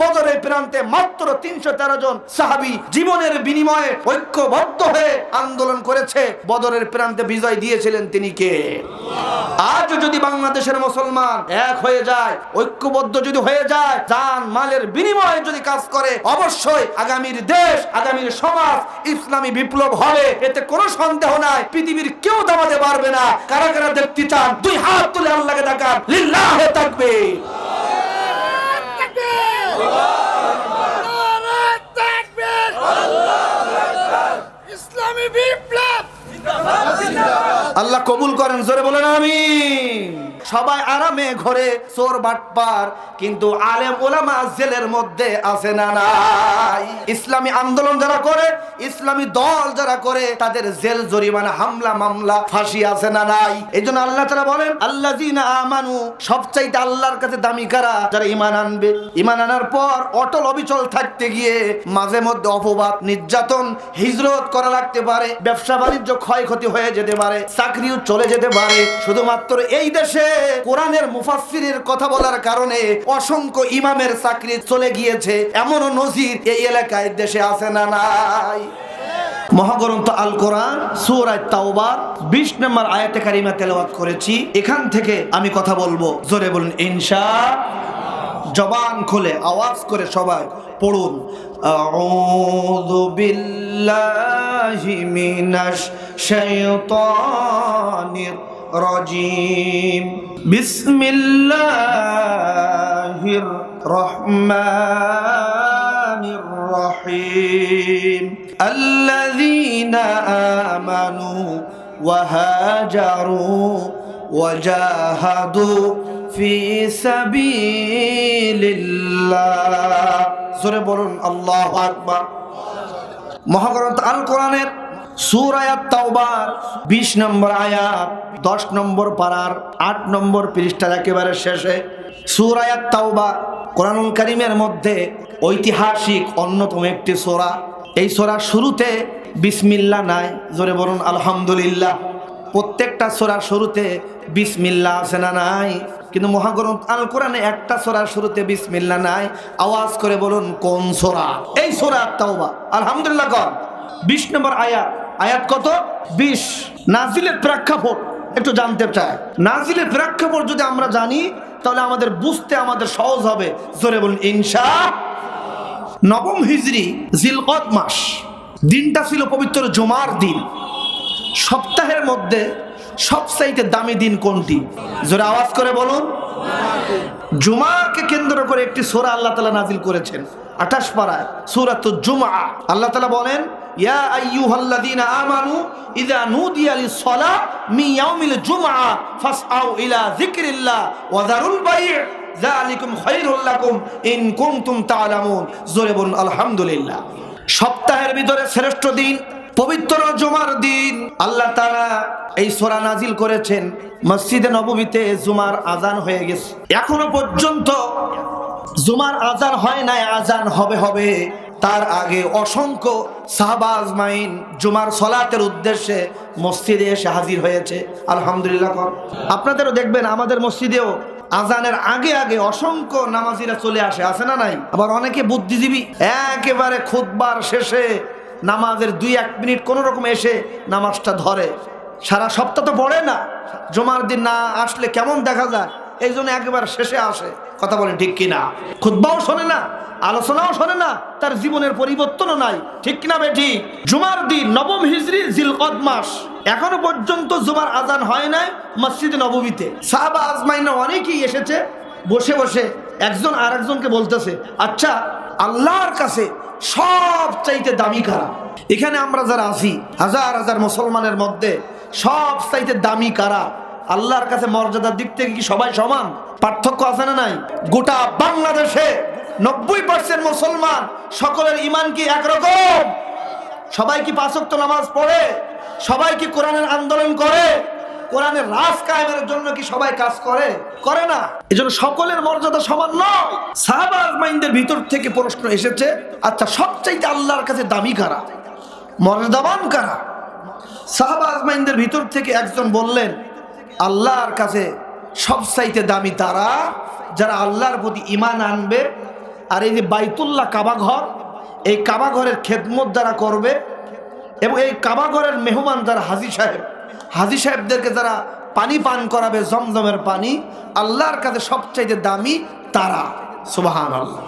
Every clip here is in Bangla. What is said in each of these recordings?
বদরের প্রান্তে মাত্র তিনশো তেরো জন সাহাবি জীবনের বিনিময়ে ঐক্যবদ্ধ হয়ে আন্দোলন করেছে। বদরের প্রান্তে বিজয় দিয়েছিলেন তিনি কে? আজও যদি বাংলাদেশের মুসলমান এক হয়ে যায়, ঐক্যবদ্ধ যদি হয়ে যায়, জান মালের বিনিময়ে যদি কাজ করে, অবশ্যই আগামীর দেশ, আগামীর সমাজ ইসলামী বিপ্লব হবে। এতে কোনো সন্দেহ নাই, পৃথিবীর কেউ দামাতে পারবে না। কারা কারা দেখতে চান, দুই হাত তুলে আল্লাহকে দেখান লিল্লাহ থাকবে আল্লাহ কবুল করেন জোরে বলেন আমি সবাই আরামে ঘরে চোর বাটপার, কিন্তু আলেম ওলামা জেলের মধ্যে আছে না নাই। ইসলামী আন্দোলন যারা করে, ইসলামী দল যারা করে, তাদের জেল জরিমানা, হামলা, মামলা, ফাঁসি আছে না নাই। এই জন্য আল্লাহ তারা বলেন আল্লাহ আমানু সবচাইতে আল্লাহর কাছে দামি কারা? যারা ইমান আনবে। ইমান আনার পর অটল অবিচল থাকতে গিয়ে মাঝে মধ্যে অপবাদ, নির্যাতন, হিজরত করা লাগতে পারে, ব্যবসা বাণিজ্য ক্ষয়ক্ষতি হয়ে যেতে পারে, চাকরিও চলে যেতে পারে। শুধুমাত্র এই দেশে কোরআনের মুফাসসিরের কথা বলার কারণে অসংখ্য ইমামের চাকরি চলে গিয়েছে। এমনও নজির এই এলাকায় দেশে আছে না নাই? মহাগ্রন্থ আল কোরআন, সুরায় তাওবার 20 নম্বর আয়াতে কারিমা তেলাওয়াত করেছি। এখান থেকে আমি কথা বলব। জোরে বলুন, ইনশা জবান খুলে, আওয়াজ করে সবাই পড়ুন। আউযু বিল্লাহি মিনাশ শাইতানির রাজিম বিসমিল্লাহির রহমানির রহিম الذين آمنوا وهاجروا وجاهدوا في سبيل الله জোরে বলুন আল্লাহু আকবার মহাগ্রন্থ আল কোরআনের সুর তাওবার, বিশ নম্বর আয়াত, দশ নম্বর পাড়ার আট নম্বর পৃষ্ঠার একেবারে শেষে সুর আয়াত তাওবা, কোরআনুল কারিমের মধ্যে ঐতিহাসিক অন্যতম একটি সোরা। এই সোরার শুরুতে বিসমিল্লা নাই, জোরে বলুন আলহামদুলিল্লাহ। প্রত্যেকটা সোরার শুরুতে বিসমিল্লা আছে না নাই? কিন্তু মহাগ্রন্থ আল কোরআনে একটা সোরার শুরুতে বিসমিল্লা নাই, আওয়াজ করে বলুন কোন সোরা? এই সোরা তাওবা, আলহামদুলিল্লাহ কর। বিশ নম্বর আয়াত আয়াত কত? বিশ। নাজিলের প্রেক্ষাপট একটু জানতে চাই। নাজিলের প্রেক্ষাপট যদি আমরা জানি, তাহলে আমাদের বুঝতে, আমাদের সহজ হবে। জোরে বলুন, ইনশা নবম হিজরি, জিলকদ মাস। দিনটা ছিল পবিত্র জমার দিন। সপ্তাহের মধ্যে সবচাইতে দামি দিন কোনটি? জোরে আওয়াজ করে বলুন। জুমাকে কেন্দ্র করে একটি সোরা আল্লাহ তালা নাজিল করেছেন। আঠাশ পাড়ায় সুরাত জুমা আল্লাহ তালা বলেন ইয়া ইলা আলহামদুলিল্লাহ। সপ্তাহের ভিতরে শ্রেষ্ঠ দিন, পবিত্র জুমার দিন। আল্লাহ তাআলা এই সূরা নাজিল করেছেন। মসজিদে নববীতে জুমার আজান হয়ে গেছে। এখনও পর্যন্ত জুমার আজান হয় নাই আজান হবে হবে। তার আগে অসংখ্য সাহাবা আজমাইন জুমার সলাতের উদ্দেশ্যে মসজিদে এসে হাজির হয়েছে। আলহামদুলিল্লাহ কর। আপনাদেরও দেখবেন আমাদের মসজিদেও আজানের আগে আগে অসংখ্য নামাজিরা চলে আসে, আছে না নাই? আবার অনেকে বুদ্ধিজীবী, একেবারে খুদবার শেষে নামাজের দুই এক মিনিট কোনো রকম এসে নামাজটা ধরে। সারা সপ্তাহ তো পড়ে না। জমার দিন না আসলে কেমন দেখা যায়? এই জন্য একেবারে শেষে আসে। কথা বলেন ঠিক কিনা? খুদ্বাও শোনে না, আলোচনাও শোনে না, তার জীবনের পরিবর্তনও নাই। ঠিক কিনা বেঠি? জুমার দিন, নবম হিজরি, জিলকদ মাস। এখনও পর্যন্ত জুমার আজান হয় নাই মসজিদে নবমীতে। সাহাবা আজমাইনা অনেকেই এসেছে, বসে বসে একজন আর একজনকে বলতেছে আচ্ছা আল্লাহর কাছে সব চাইতে দামি কারা? এখানে আমরা যারা আছি, হাজার হাজার মুসলমানের মধ্যে সব চাইতে দামি কারা? আল্লাহর কাছে মর্যাদার দিক থেকে কি সবাই সমান? পার্থক্য আছে না নাই? গোটা বাংলাদেশে নব্বই পার্সেন্ট মুসলমান সকলের ইমান কি একরকম? সবাই কি পাঁচক্ত নামাজ পড়ে? সবাই কি কোরআনের আন্দোলন করে? কোরআনের রাজ কায়েমের জন্য কি সবাই কাজ করে? করে না। এই জন্য সকলের মর্যাদা সমান নয়। সাহাবাজ মাইন্ডের ভিতর থেকে প্রশ্ন এসেছে আচ্ছা সবচাইতে আল্লাহর কাছে দামি কারা? মর্যাদাবান কারা? সাহাবাজ মাইন্ডের ভিতর থেকে একজন বললেন আল্লাহর কাছে সবচাইতে দামি তারা যারা আল্লাহর প্রতি ইমান আনবে, আর এই যে বাইতুল্লাহ কাবা ঘর, এই কাবা ঘরের খেদমত যারা করবে, এবং এই কাবা ঘরের মেহমান যারা হাজি সাহেব, হাজি সাহেবদেরকে যারা পানি পান করাবে, জমজমের পানি, আল্লাহর কাছে সবচাইতে দামি তারা। সুবাহান আল্লাহ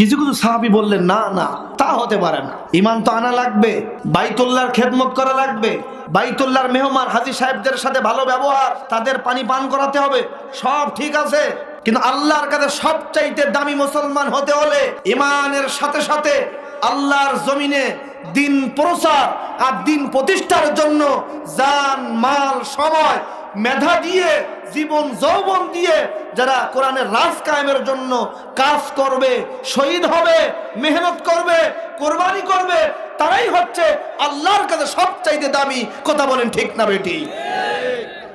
কিছু কিছু সাহাবি বললেন, না না, তা হতে পারে না। ইমান তো আনা লাগবে বাইতুল্লার খেদমত করা লাগবে বাইতুল্লার মেহমান হাজি সাহেবদের সাথে ভালো ব্যবহার, তাদের পানি পান করাতে হবে, সব ঠিক আছে। কিন্তু আল্লাহর কাছে সবচাইতে দামি মুসলমান হতে হলে ইমানের সাথে সাথে আল্লাহর জমিনে দিন প্রসার আর দিন প্রতিষ্ঠার জন্য জান, মাল, সময় মেধা দিয়ে, জীবন যৌবন দিয়ে যারা কোরআনের রাজ কায়েমের জন্য কাজ করবে, শহীদ হবে, মেহনত করবে, কোরবানি করবে, তারাই হচ্ছে আল্লাহর কাছে সবচাইতে দামি। কথা বলেন ঠিক না বেটি?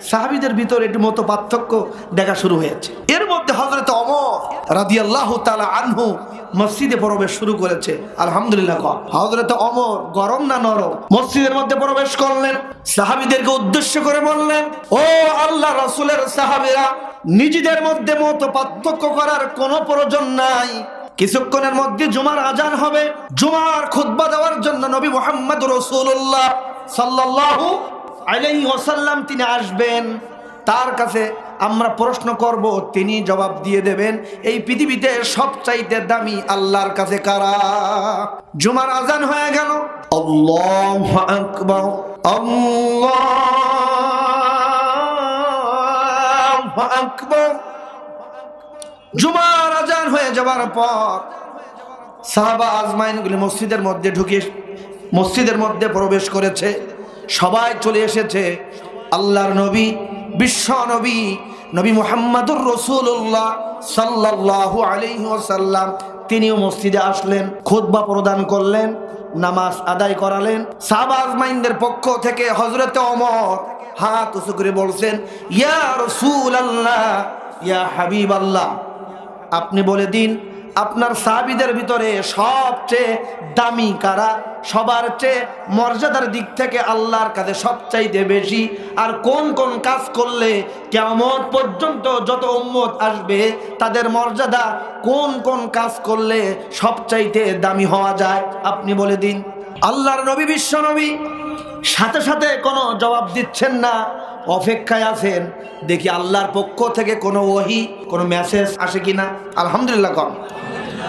সাহাবিদের ভিতরে একটু মতো পার্থক্য দেখা শুরু হয়েছে। এর মধ্যে হজরত অমর রাদি আল্লাহ তালা আনহু মসজিদে প্রবেশ শুরু করেছে। আলহামদুলিল্লাহ হজরত অমর গরম না নরম? মসজিদের মধ্যে প্রবেশ করলেন। সাহাবিদেরকে উদ্দেশ্য করে বললেন, ও আল্লাহ রসুলের সাহাবিরা, নিজেদের মধ্যে মত পার্থক্য করার কোনো প্রয়োজন নাই। কিছুক্ষণের মধ্যে জুমার আজান হবে। জুমার খুতবা দেওয়ার জন্য নবী মোহাম্মদ রসুল্লাহ সাল্লাল্লাহু আলাইহি ওসাল্লাম তিনি আসবেন। তার কাছে আমরা প্রশ্ন করব, তিনি জবাব দিয়ে দেবেন, এই পৃথিবীতে সবচাইতে দামি আল্লাহর কাছে কারা? জুমার আজান হয়ে গেল। আল্লাহু আকবার আল্লাহু আকবার। জুমার আজান হয়ে যাবার পর সাহাবা আজমাইনগুলি মসজিদের মধ্যে ঢুকে, মসজিদের মধ্যে প্রবেশ করেছে। সবাই চলে এসেছে আল্লাহর নবী বিশ্ব নবী নবী মোহাম্মদুর রসুল্লাহ সাল্লাল্লাহু আলাইহি ওয়াসাল্লাম, তিনিও মসজিদে আসলেন, খুতবা প্রদান করলেন, নামাজ আদায় করালেন। সাবাজ আজমাইনদের পক্ষ থেকে হজরতে অমর হাত উঁচু করে বলছেন, ইয়া রসুল আল্লাহ ইয়া হাবিব আল্লাহ আপনি বলে দিন আপনার সাহাবিদের ভিতরে সবচেয়ে দামি কারা? সবার চেয়ে মর্যাদার দিক থেকে আল্লাহর কাছে সবচাইতে বেশি। আর কোন কোন কাজ করলে কেমন পর্যন্ত যত উম্মত আসবে, তাদের মর্যাদা কোন কোন কাজ করলে সবচাইতে দামি হওয়া যায়? আপনি বলে দিন। আল্লাহর নবী, বিশ্ব নবী, সাথে সাথে কোনো জবাব দিচ্ছেন না। অপেক্ষায় আছেন, দেখি আল্লাহর পক্ষ থেকে কোনো ওহি, কোনো মেসেজ আসে কি না আলহামদুলিল্লাহ কম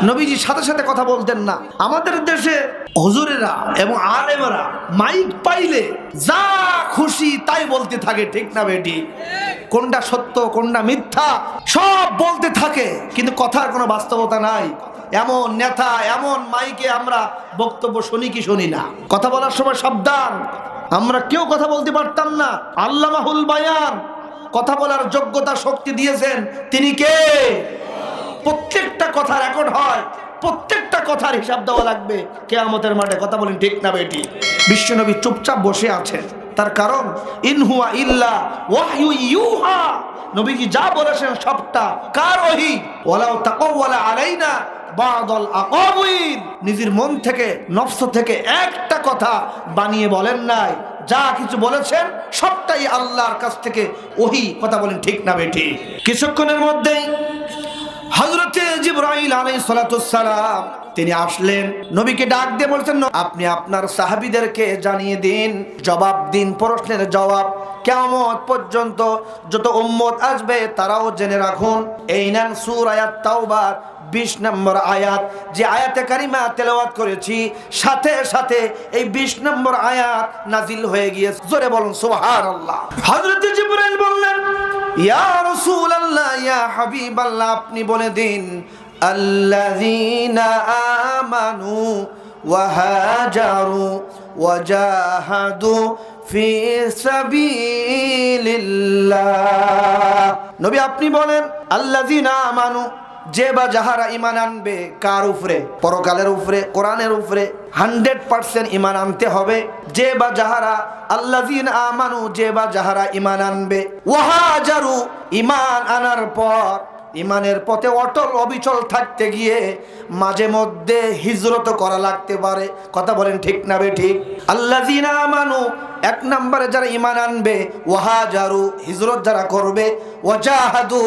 নবীজি সাথে সাথে কথা বলতেন না। আমাদের দেশে হজুরেরা এবং আলেমরা মাইক পাইলে যা খুশি তাই বলতে থাকে, ঠিক না বেটি? কোনটা সত্য, কোনটা মিথ্যা, সব বলতে থাকে, কিন্তু কথার কোনো বাস্তবতা নাই। এমন নেতা, এমন মাইকে আমরা বক্তব্য শুনি কি শুনি না। কথা বলার সময় সাবধান। আমরা কেউ কথা বলতে পারতাম না। আল্লামাহুল বায়ান কথা বলার যোগ্যতা, শক্তি দিয়েছেন। তিনি কে? প্রত্যেকটা কথা রেকর্ড হয়। প্রত্যেকটা কথার হিসাব দেওয়া লাগবে। কেয়ামতের মাঠে কথা বলেন ঠিক না বেটি? বিশ্বনবী চুপচাপ বসে আছেন। তার কারণ ইনহুয়া ইল্লা ওয়াহয়ু ইউহা। নবীজি যা বলেছেন সবটা কার ওহি? ওয়ালাউ তাকাওয়ালা আলাইনা বাদল আকাবুইন নিজের মন থেকে, নফস থেকে একটা কথা বানিয়ে বলেন নাই। যা কিছু বলেছেন, সবটাই আল্লাহর কাছ থেকে ওহি। কথা বলেন ঠিক না বেটি কিছুক্ষণের মধ্যেই হজরতে জিব্রাইল আলাই সালাম তিনি আসলেন। নবীকে ডাক দিয়ে বলছেন, আপনি আপনার সাহাবিদেরকে জানিয়ে দিন, জবাব দিন, প্রশ্নের জবাব। কেমন পর্যন্ত যত উম্মত আসবে, তারাও জেনে রাখুন। এই নেন সুর আয়াত তাওবার। বিশ নম্বর আয়াত, যে আয়াতে কারিমা তেলাওয়াত করেছি, সাথে সাথে এই বিশ নম্বর আয়াত নাজিল হয়ে গিয়েছে। জোরে বলুন, সুবহানাল্লাহ। হযরত জিবরাইল বললেন, ইয়া রাসূলুল্লাহ, ইয়া হাবিবাল্লাহ, আপনি বলে দিন, আল্লাযীনা আমানু ওয়া হাজারু ওয়া জাহাদু ফি সাবিলিল্লাহ। নবী, আপনি বলেন, আল্লাযীনা আমানু যে বা যাহারা ইমান আনবে, কার উপরে? পরকালের উপরে, কোরআনের উপরে। হান্ড্রেড পার্সেন্ট ইমান আনতে হবে। যে বা যাহারা আল্লাজিন আমানু, যে বা যাহারা ইমান আনবে। ওয়াহাজারু ইমান আনার পর ইমানের পথে অটল অবিচল থাকতে গিয়ে মাঝে মধ্যে হিজরত করা লাগতে পারে। কথা বলেন ঠিক না বে ঠিক? আল্লাহ মানু এক নম্বরে যারা ইমান আনবে, ওয়াহাজারু, হিজরত যারা করবে, ওয়াজাহাদু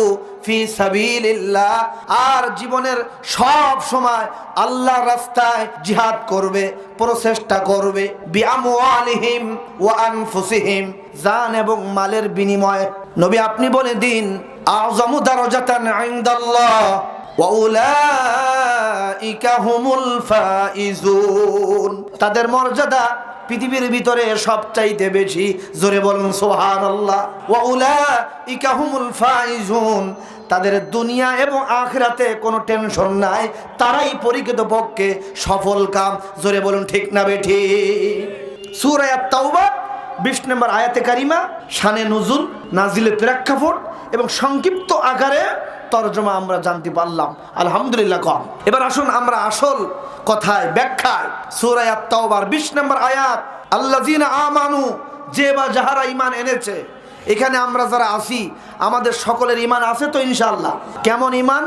ফি সাবিলিল্লাহ, আর জীবনের সব সময় আল্লাহর রাস্তায় জিহাদ করবে, প্রচেষ্টা করবে, বিআমওয়ালিহিম ওয়া আনফুসিহিম, জান এবং মালের বিনিময়ে। নবী আপনি বলে দিন, আযমু দারাজাতান ইনদাল্লাহ, ওয়া উলাইকা হুমুল ফাইজুন। তাদের মর্যাদা পৃথিবীর ভিতরে সবচাইতে বেশি জোরে বলুন সোহান আল্লাহ ইকাহুমুল ফাইজুন। তাদের দুনিয়া এবং আখরাতে কোনো টেনশন নাই, তারাই পরিচিত পক্ষে সফল কাম। জোরে বলুন, ঠিক না বেঠি? সুরায়াত তাওবা বিশ নম্বর আয়াতে কারিমা, শানে নজুল নাজিলে প্রেক্ষাপট এবং সংক্ষিপ্ত আকারে তর্জমা আমরা জানতে পারলাম। আলহামদুলিল্লাহ কম। এবার আসুন আমরা আসল কথায়, ব্যাখ্যায়। সুরায়াত তাওবার বিশ নম্বর আয়াত, আল্লাযিনা আমানু, যে বা যাহারা ইমান এনেছে, এখানে আমরা যারা আসি আমাদের সকলের ইমান আছে তো ইনশাল্লাহ কেমন ইমান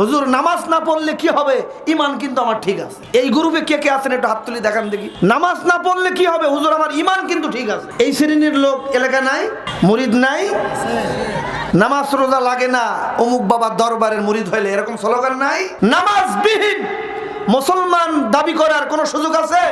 হুজুর, নামাজ না পড়লে কি হবে? ইমান কিন্তু আমার ঠিক আছে। এই গ্রুপে কে কে আছেন একটু হাত তুলি দেখান দেখি। নামাজ না পড়লে কি হবে? হুজুর, আমার ইমান কিন্তু ঠিক আছে। এই শ্রেণির লোক এলাকা নাই? মুরিদ নাই? নামাজ রোজা লাগে না, অমুক বাবার দরবারের মুরিদ হইলে এরকম স্লোগান নাই? নামাজ বিহীন মুসলমান দাবি করার কোনো সুযোগ আছে?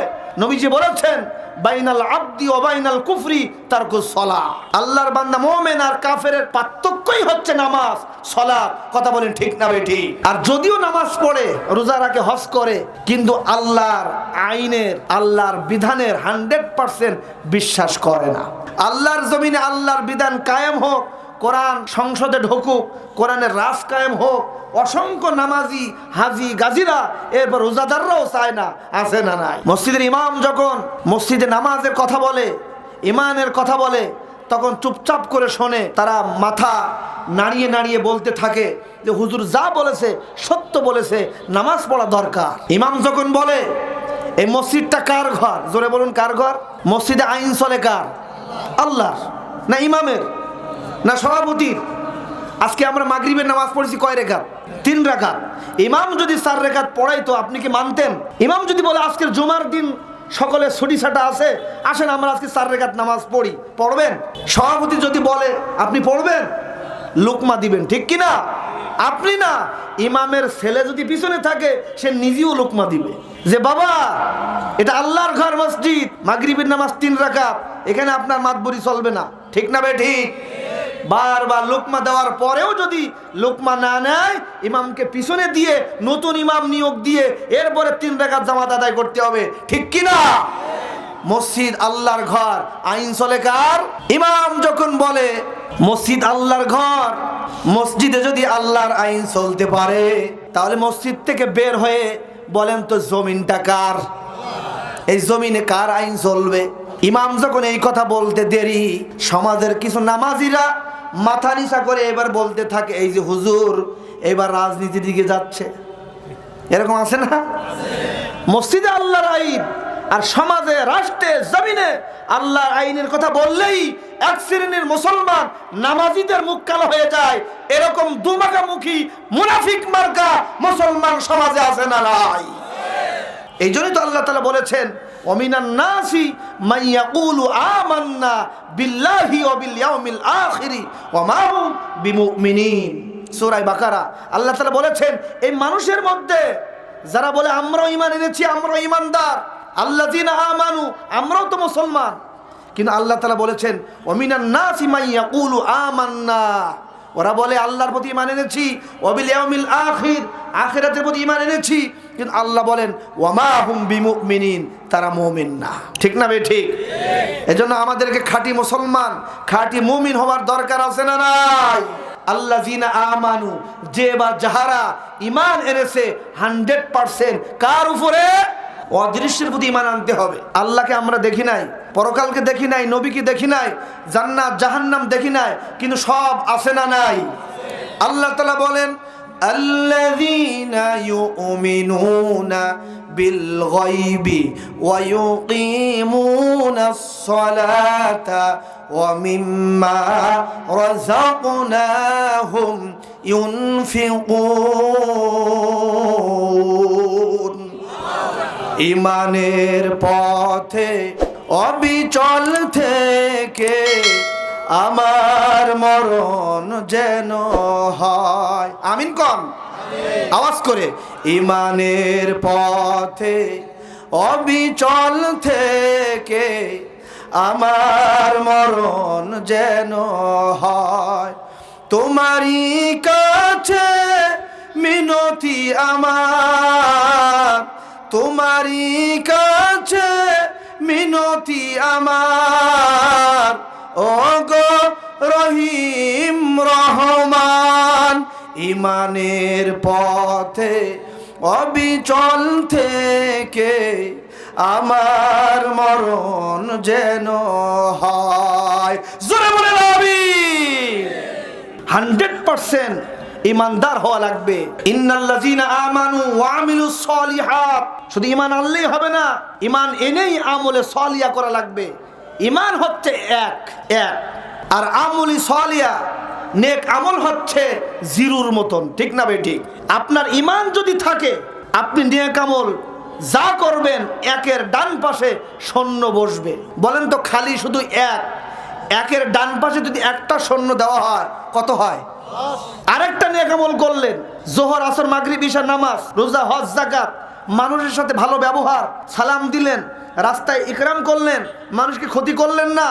নবীজি বলেছেন, বাইনাল আব্দি ও বাইনাল কুফরি তার সলা। আল্লাহর বান্দা মোমেন আর কাফের পার্থক্যই হচ্ছে নামাজ, সলা। কথা বলেন ঠিক না বেঠি আর যদিও নামাজ পড়ে, রোজা রাখে, হজ করে, কিন্তু আল্লাহর আইনের, আল্লাহর বিধানের হান্ড্রেড পার্সেন্ট বিশ্বাস করে না। আল্লাহর জমিনে আল্লাহর বিধান কায়েম হোক কোরআন সংসদে ঢুকুক, কোরআনের রাস কায়েম হোক, অসংখ্য নামাজি, হাজি, গাজিরা, এরপর রোজাদাররাও চায় না, আছে না নাই। মসজিদের ইমাম যখন মসজিদে নামাজের কথা বলে, ইমানের কথা বলে, তখন চুপচাপ করে শোনে, তারা মাথা নাড়িয়ে নাড়িয়ে বলতে থাকে যে, হুজুর যা বলেছে, সত্য বলেছে, নামাজ পড়া দরকার। ইমাম যখন বলে, এই মসজিদটা কার ঘর? জোরে বলুন, কার ঘর? মসজিদে আইন চলে কার? আল্লাহর, না ইমামের? না সভাপতির? আজকে আমরা মাগরিবের নামাজ পড়েছি কয় রেখাত? তিন রেখাত। ইমাম যদি চার রেখাত পড়াইতো, আপনি কি মানতেন? ইমাম যদি বলে আজকের জুমার দিন সকলে ছুটি ছাটা আছে, আসেন আমরা আজকে চার রেখাত নামাজ পড়ি। পড়বেন? সভাপতি যদি বলে, আপনি পড়বেন? লোকমা দিবেন, ঠিক কি না? আপনি না, ইমামের ছেলে যদি পিছনে থাকে, সে নিজেও লোকমা দিবে। যে বাবা, এটা আল্লাহর ঘর মসজিদ, মাগরিবের নামাজ তিন রাকাত এখানে আপনার মাতবরি চলবে না। ঠিক না বে, ঠিক? বারবার লোকমা দেওয়ার পরেও যদি লোকমা না নেয়, ইমামকে পিছনে দিয়ে, নতুন ইমাম নিয়োগ দিয়ে এরপরে তিন রেখাত জামাত আদায় করতে হবে। ঠিক কি না মসজিদ আল্লাহর ঘর। আইন চলে কার? ইমাম যখন বলে, মসজিদ আল্লাহর ঘর, মসজিদে যদি আল্লাহর আইন চলতে পারে, তাহলে মসজিদ থেকে বের হয়ে বলেন তো, জমিনটা কার? এই জমিনে কার আইন চলবে? ইমাম যখন এই কথা বলতে দেরি, সমাজের কিছু নামাজিরা মাথা নিচা করে এবার বলতে থাকে, এই যে হুজুর, এবার রাজনীতির দিকে যাচ্ছে। এরকম আছে না? মসজিদে আল্লাহর আইন, আর সমাজে, রাষ্ট্রে, জমিনে আল্লাহর আইনের কথা বললেই এক শ্রেণির মুসলমান নামাজিদের মুখ কালো হয়ে যায়। এরকম দুমাকামুখী, মুনাফিক মার্কা মুসলমান সমাজে আছে না নাই? এই জন্যই তো আল্লাহ তালা বলেছেন অমিনান নাসি মাইয়াকুলু আমান্না বিল্লাহি ওয়া বিল ইয়াউমিল আখিরি ওয়া মা হুম বিমুমিনিন। সূরা বাকারা। আল্লাহ তাআলা বলেছেন, এই মানুষের মধ্যে যারা বলে, আমরাও ঈমান এনেছি, আমরাও ঈমানদার। আল্লাযিনা আমানু, আমরাও তো মুসলমান। কিন্তু আল্লাহ তাআলা বলেছেন অমিনান নাসি মাইয়াকুলু আমান্না। ওরা বলে, আল্লাহর প্রতি ইমান এনেছি ওবিল ইয়াউমিল আখির, আখিরাতের প্রতি ইমান এনেছি। কিন্তু আল্লাহ বলেন, ওয়ামা হুম বিমুমিনিন তারা মুমিন না। ঠিক না বে, ঠিক? এজন্য আমাদেরকে খাঁটি মুসলমান, খাঁটি মুমিন হওয়ার দরকার আছে না নাই? আল্লাহ জিনা আমানু, যে বা যাহারা ইমান এনেছে, হান্ড্রেড পার্সেন্ট কার উপরে? অদৃশ্যের প্রতি ইমান আনতে হবে আল্লাহকে আমরা দেখি নাই পরকালকে দেখি নাই নবীকে দেখি নাই জান্নাত জাহান্নাম দেখি নাই কিন্তু সব আছে না নাই আল্লাহ তালা বলেন الذين يؤمنون بالغيب ويقيمون الصلاة ومما رزقناهم ইউনফিকুন ইমানের পথে অবিচল থেকে আমার মরণ যেন হয়। আমিন কন। আওয়াজ করে, ইমানের পথে অবিচল থেকে আমার মরণ যেন হয়। তোমারই কাছে মিনতি আমার। তোমারই কাছে মিনতি আমার। ও গো রহিম রহমান, ইমানের পথে অবিচল থেকে আমার মরণ যেন হয়। জোরে বলে হান্ড্রেড পার্সেন্ট ইমানদার হওয়া লাগবে। ওয়া শুধু ইমান আনলেই হবে না ইমান এনেই আমলে সলিয়া করা লাগবে। ইমান হচ্ছে এক এক। আর আমলি সলিয়া নেক আমল হচ্ছে জিরুর মতন, ঠিক না বে ঠিক? আপনার ইমান যদি থাকে, আপনি নেক আমল যা করবেন, একের ডান পাশে শূন্য বসবে। বলেন তো খালি শুধু এক একের ডান পাশে যদি একটা শূন্য দেওয়া হয়, কত হয়? আরেকটা নিয়ে কেমন করলেন। জোহর, আসর, মাগরিব ঈশার নামাজ, রোজা, হজ জাকাত মানুষের সাথে ভালো ব্যবহার, সালাম দিলেন, রাস্তায় ইকরাম করলেন, মানুষকে ক্ষতি করলেন না।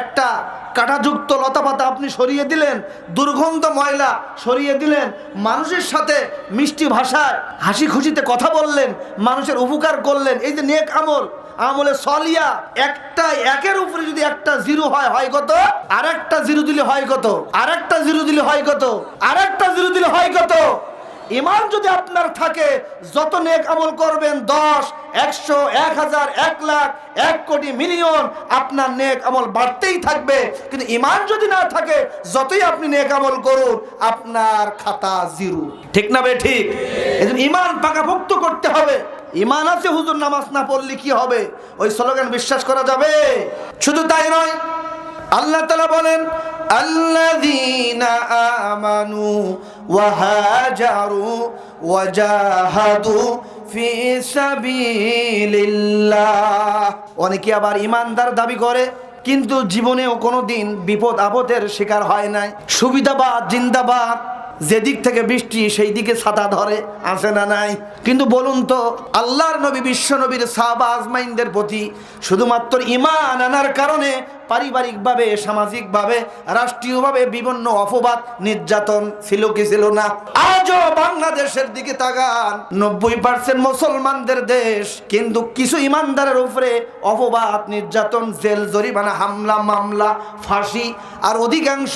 একটা কাঁটাযুক্ত লতাপাতা আপনি সরিয়ে দিলেন, দুর্গন্ধ ময়লা সরিয়ে দিলেন, মানুষের সাথে মিষ্টি ভাষায় হাসি খুশিতে কথা বললেন, মানুষের উপকার করলেন। এই যে নেক আমল আমলে সলিয়া একটা একের উপরে যদি একটা জিরো হয় হয় কত? আর একটা জিরো দিলে হয় কত? আর একটা জিরো দিলে হয় কত? আর একটা জিরো দিলে হয় কত? ইমান যদি আপনার থাকে, যত নেক আমল করবেন, দশ, একশো, এক হাজার, এক লাখ, এক কোটি, মিলিয়ন, আপনার নেক আমল বাড়তেই থাকবে। কিন্তু ইমান যদি না থাকে, যতই আপনি নেক আমল করুন, আপনার খাতা জিরো। ঠিক না বে ঠিক? এই ইমান পাকাভুক্ত করতে হবে। ইমান আছে, হুজুর নামাজ না পড়লে কি হবে? ওই স্লোগান বিশ্বাস করা যাবে? শুধু তাই নয় আল্লাহ তালা বলেন অনেকে আবার ইমানদার দাবি করে, কিন্তু জীবনেও কোনো দিন বিপদ আপদের শিকার হয় নাই। সুবিধাবাদ, জিন্দাবাদ, যেদিক থেকে বৃষ্টি সেই দিকে ছাতা ধরে আসে না নাই? কিন্তু বলুন তো, আল্লাহর নবী, বিশ্ব নবীর সাহাবা আজমাইনদের প্রতি শুধুমাত্র ইমান আনার কারণে পারিবারিকভাবে, সামাজিকভাবে, রাষ্ট্রীয়ভাবে বিভিন্ন অপবাদ, নির্যাতন ছিল কি ছিল না? আজও বাংলাদেশের দিকে তাকান। নব্বই পার্সেন্ট মুসলমানদের দেশ, কিন্তু কিছু ইমানদারের উপরে অপবাদ, নির্যাতন, জেল, জরিমানা, হামলা, মামলা, ফাঁসি, আর অধিকাংশ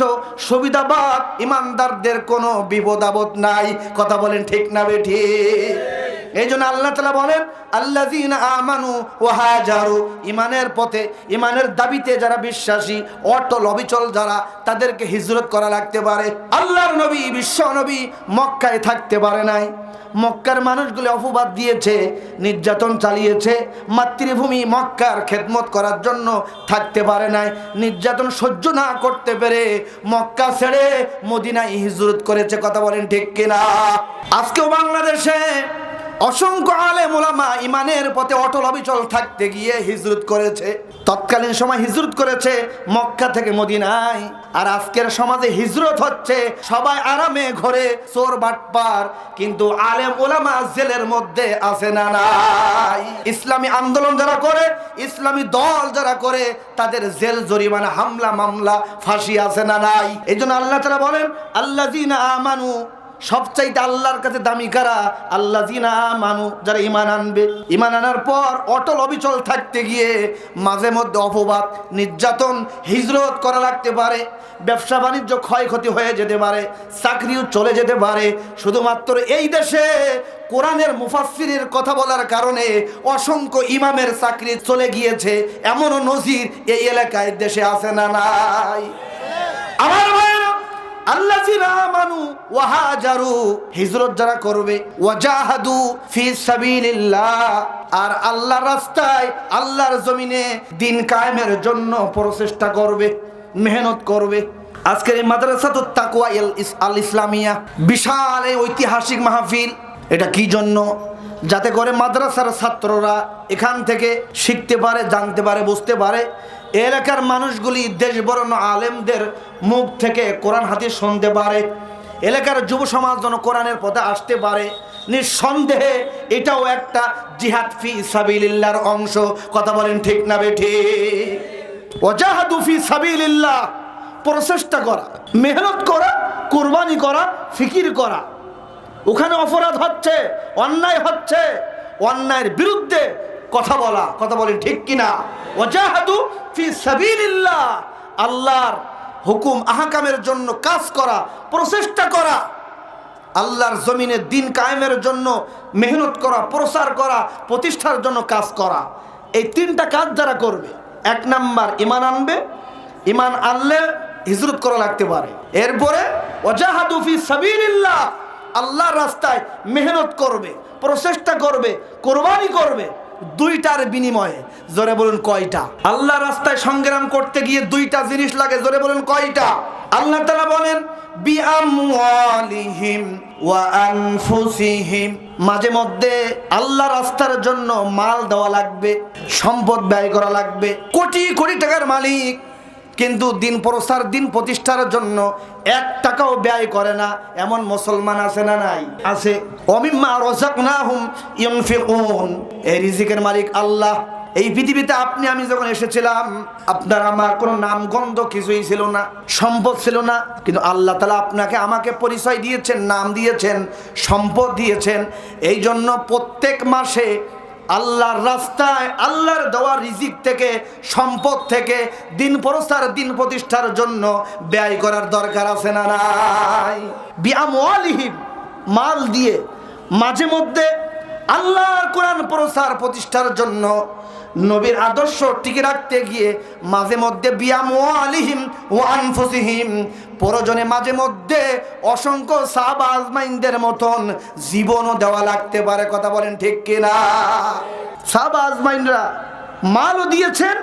সুবিধাবাদ ইমানদারদের কোনো বিপদ আপদ নাই। কথা বলেন ঠিক না বেঠি? এই জন্য আল্লাহ তালা বলেন আল্লাহ ইমানের পথে ইমানের দাবিতে যারা বিশ্বাসী, অটল, অবিচল যারা, তাদেরকে হিজরত করা লাগতে পারে। আল্লাহর নবী, বিশ্ব নবী মক্কায় থাকতে পারে নাই। মক্কার মানুষগুলি অপবাদ দিয়েছে, নির্যাতন চালিয়েছে, মাতৃভূমি মক্কার খেদমত করার জন্য থাকতে পারে নাই। নির্যাতন সহ্য না করতে পেরে মক্কা ছেড়ে মদিনায় হিজরত করেছে, কথা বলেন ঠিক কিনা? আজকেও বাংলাদেশে অসংখ্য আলে মোলামা ইমানের পথে অটল অবিচল থাকতে গিয়ে হিজরত করেছে। তৎকালীন সময় হিজরত করেছে মক্কা থেকে মদিনায়। আর আজকের সমাজে হিজরত হচ্ছে সবাই আরামে ঘরে চোর বাটপার, কিন্তু আলেম ওলামা জেলের মধ্যে আছে না নাই। ইসলামী আন্দোলন যারা করে, ইসলামী দল যারা করে, তাদের জেল, জরিমানা, হামলা, মামলা, ফাঁসি আছে না নাই। এই জন্য আল্লাহ তারা বলেন আল্লাহ আমানু সবচাইতে আল্লাহর কাছে দামি কারা? আল্লাহ জিনা মানু যারা ইমান আনবে। ইমান আনার পর অটল অবিচল থাকতে গিয়ে মাঝে মধ্যে অপবাদ, নির্যাতন, হিজরত করা লাগতে পারে। ব্যবসা বাণিজ্য ক্ষয়ক্ষতি হয়ে যেতে পারে, চাকরিও চলে যেতে পারে। শুধুমাত্র এই দেশে কোরআনের মুফাসসিরের কথা বলার কারণে অসংখ্য ইমামের চাকরি চলে গিয়েছে। এমনও নজির এই এলাকায় দেশে আছে না নাই? আমার ভাইয়েরা আল্লাযীনা আমানু ওয়া হাজারু, হিজরত যারা করবে ওয়াজাহাদু আর রাস্তায় আল্লাহর জমিনে দিন কায়েমের জন্য প্রচেষ্টা করবে, মেহনত করবে। আজকের এই মাদ্রাসা তো তাকুয়া আল ইসলামিয়া, বিশাল এই ঐতিহাসিক মাহফিল, এটা কি জন্য? যাতে করে মাদ্রাসার ছাত্ররা এখান থেকে শিখতে পারে, জানতে পারে, বুঝতে পারে। এলাকার মানুষগুলি দেশ বরণ আলেমদের মুখ থেকে কোরআন হাদিস শুনতে পারে। এলাকার যুব সমাজ যেন কোরআনের পথে আসতে পারে। নিঃসন্দেহে এটাও একটা জিহাদ ফি সাবিলিল্লাহর অংশ। কথা বলেন ঠিক না বেঠি ওজাহাদু ফি সাবিলিল্লাহ। প্রচেষ্টা করা, মেহনত করা, কুরবানি করা, ফিকির করা। ওখানে অপরাধ হচ্ছে, অন্যায় হচ্ছে। অন্যায়ের বিরুদ্ধে কথা বলা, কথা বলেন ঠিক কিনা? ওজাহাদু ফি সাবিলিল্লাহ, আল্লাহর হুকুম, আহকামের জন্য কাজ করা, প্রচেষ্টা করা, আল্লাহর জমিনে দিন কায়েমের জন্য মেহনত করা, প্রচার করা, প্রতিষ্ঠার জন্য কাজ করা। এই তিনটা কাজ যারা করবে, এক নাম্বার ইমান আনবে ইমান আনলে হিজরত করা লাগতে পারে। এরপরে ওজাহাদুফি সাবিলিল্লাহ, আল্লাহর রাস্তায় মেহনত করবে, প্রচেষ্টা করবে, কোরবানি করবে দুইটার বিনিময়ে, জোরে বলুন কয়টা? আল্লাহ রাস্তায় সংগ্রাম করতে গিয়ে দুইটা জিনিস লাগে, জোরে বলুন কয়টা? আল্লাহ তাআলা বলেন মাঝে মধ্যে আল্লাহ রাস্তার জন্য মাল দেওয়া লাগবে, সম্পদ ব্যয় করা লাগবে, কোটি কোটি টাকার মালিক। কিন্তু দিন প্রসার, দিন প্রতিষ্ঠার জন্য এক টাকাও ব্যয় করে না। এমন মুসলমান আছে না নাই? আছে। অমিম্মা রাযাকনাহুম ইউনফিকুন এই রিজিকের মালিক আল্লাহ। এই পৃথিবীতে আপনি, আমি যখন এসেছিলাম, আপনার আমার কোনো নাম গন্ধ কিছুই ছিল না, সম্পদ ছিল না। কিন্তু আল্লাহ তালা আপনাকে আমাকে পরিচয় দিয়েছেন, নাম দিয়েছেন, সম্পদ দিয়েছেন। এই জন্য প্রত্যেক মাসে আল্লাহর রাস্তায়, আল্লাহর দেওয়া রিজিক থেকে, সম্পদ থেকে, দিন প্রসার, দিন প্রতিষ্ঠার জন্য ব্যয় করার দরকার আছে না নাই? মাল দিয়ে মাঝে মধ্যে আল্লাহর কোরআন প্রসার প্রতিষ্ঠার জন্য নবীর আদর্শ টিকে রাখতে গিয়ে মাঝে মধ্যে বিয়ামওয়ালিহিম ও আনফুসিহিম। প্রয়োজনে মাঝে মধ্যে অসংখ্য সাহাবা আজমাইনদের মতন জীবনও দেওয়া লাগতে পারে, কথা বলেন ঠিক কিনা? সাহাবা আজমাইনরা মালও দিয়েছেন,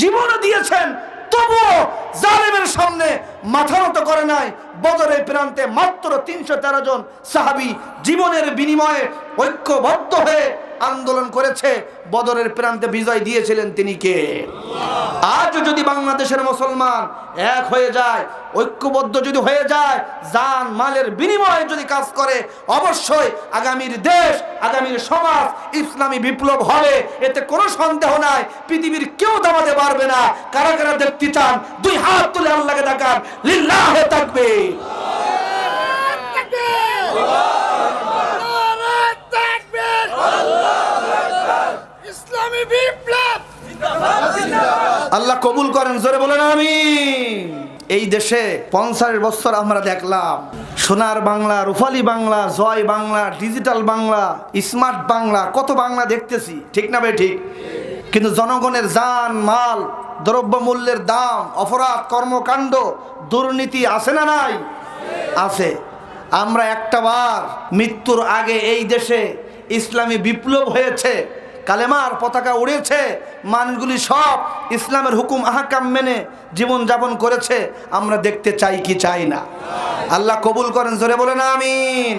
জীবনও দিয়েছেন, তবুও জালেমের সামনে মাথা নত করে নাই। বদরের প্রান্তে মাত্র তিনশো তেরো জন সাহাবি জীবনের বিনিময়ে ঐক্যবদ্ধ হয়ে আন্দোলন করেছে, বদরের প্রান্তে বিজয় দিয়েছিলেন তিনি কে? আজ যদি বাংলাদেশের মুসলমান এক হয়ে যায়, ঐক্যবদ্ধ যদি হয়ে যায়, জান, মালের বিনিময়ে যদি কাজ করে, অবশ্যই আগামীর দেশ, আগামীর সমাজ ইসলামী বিপ্লব হবে। এতে কোনো সন্দেহ নাই, পৃথিবীর কেউ দামাতে পারবে না। কারা কারা দেখতে চান, দুই হাত তুলে আল্লাহকে দেখান, লিল্লাহে থাকবে ইসলামী আল্লাহ কবুল করেন, জোরে বলেন আমি এই দেশে পঞ্চাশ বছর আমরা দেখলাম, সোনার বাংলা রুফালি বাংলা, জয় বাংলা, ডিজিটাল বাংলা, স্মার্ট বাংলা, কত বাংলা দেখতেছি, ঠিক না ভাই ঠিক? কিন্তু জনগণের যান মাল দ্রব্য মূল্যের দাম, অপরাধ, কর্মকাণ্ড, দুর্নীতি আছে না নাই? আছে। আমরা একটা বার মৃত্যুর আগে এই দেশে ইসলামী বিপ্লব হয়েছে। কালেমার পতাকা উড়েছে মানুষগুলি সব ইসলামের হুকুম, আহাকাম মেনে জীবন যাপন করেছে, আমরা দেখতে চাই কি চাই না। আল্লাহ কবুল করেন, জোরে বলে না আমিন।